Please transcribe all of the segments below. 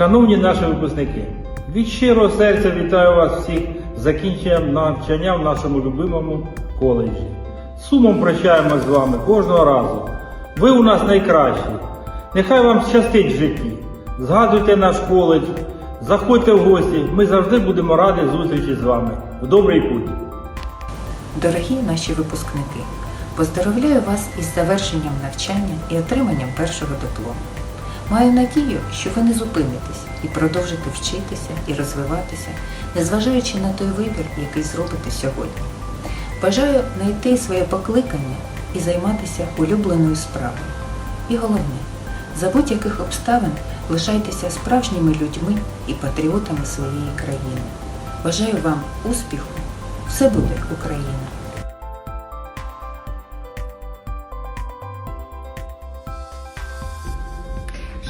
Шановні наші випускники, від щирого серця вітаю вас всіх з закінченням навчання в нашому любимому коледжі. Сумом прощаємо з вами кожного разу. Ви у нас найкращі. Нехай вам щастить в житті. Згадуйте наш коледж, заходьте в гості. Ми завжди будемо раді зустрічі з вами. В добрий путь! Дорогі наші випускники, поздоровляю вас із завершенням навчання і отриманням першого диплому. Маю надію, що ви не зупинитесь і продовжите вчитися і розвиватися, незважаючи на той вибір, який зробите сьогодні. Бажаю знайти своє покликання і займатися улюбленою справою. І головне, за будь-яких обставин лишайтеся справжніми людьми і патріотами своєї країни. Бажаю вам успіху! Все буде Україна!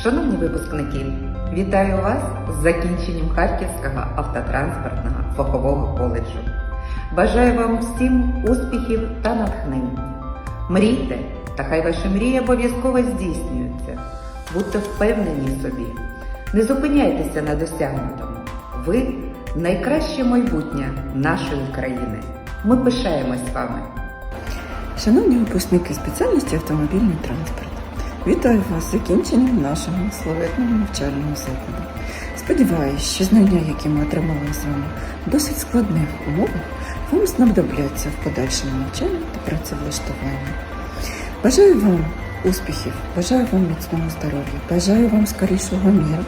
Шановні випускники, вітаю вас з закінченням Харківського автотранспортного фахового коледжу. Бажаю вам всім успіхів та натхнення. Мрійте, та хай ваші мрії обов'язково здійснюються. Будьте впевнені собі. Не зупиняйтеся на досягнутому. Ви найкраще майбутнє нашої країни. Ми пишаємось вами. Шановні випускники спеціальності автомобільний транспорт, вітаю вас з закінченням нашого славетного навчального закладу. Сподіваюсь, що знання, які ми отримали з вами в досить складних умовах, вам знадобляться в подальшому навчанні та працевлаштуванні. Бажаю вам успіхів, бажаю вам міцного здоров'я, бажаю вам скорішого міру.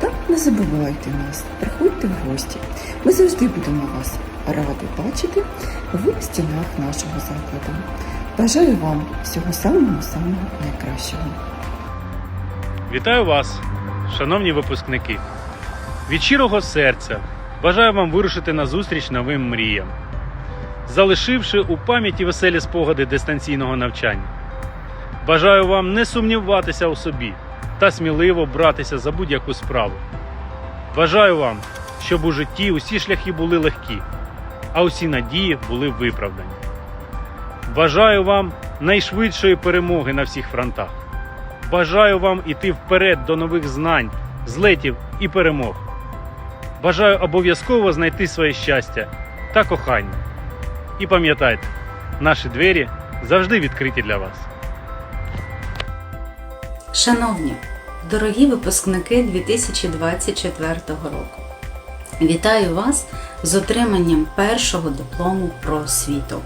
Та не забувайте нас, приходьте в гості. Ми завжди будемо вас раді бачити в стінах нашого закладу. Бажаю вам всього самого самого найкращого. Вітаю вас, шановні випускники. Від щирого серця бажаю вам вирушити на зустріч новим мріям, залишивши у пам'яті веселі спогади дистанційного навчання. Бажаю вам не сумніватися у собі та сміливо братися за будь-яку справу. Бажаю вам, щоб у житті усі шляхи були легкі, а усі надії були виправдані. Бажаю вам найшвидшої перемоги на всіх фронтах. Бажаю вам іти вперед до нових знань, злетів і перемог. Бажаю обов'язково знайти своє щастя та кохання. І пам'ятайте, наші двері завжди відкриті для вас. Шановні, дорогі випускники 2024 року, вітаю вас з отриманням першого диплому про освіту.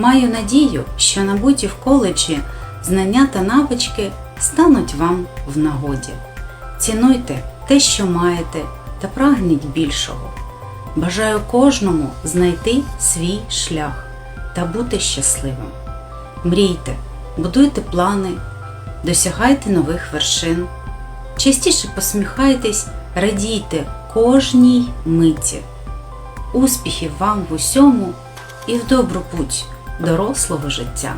Маю надію, що набуті в коледжі знання та навички стануть вам в нагоді. Цінуйте те, що маєте, та прагніть більшого. Бажаю кожному знайти свій шлях та бути щасливим. Мрійте, будуйте плани, досягайте нових вершин. Частіше посміхайтесь, радійте кожній миті. Успіхів вам в усьому і в добру путь дорослого життя.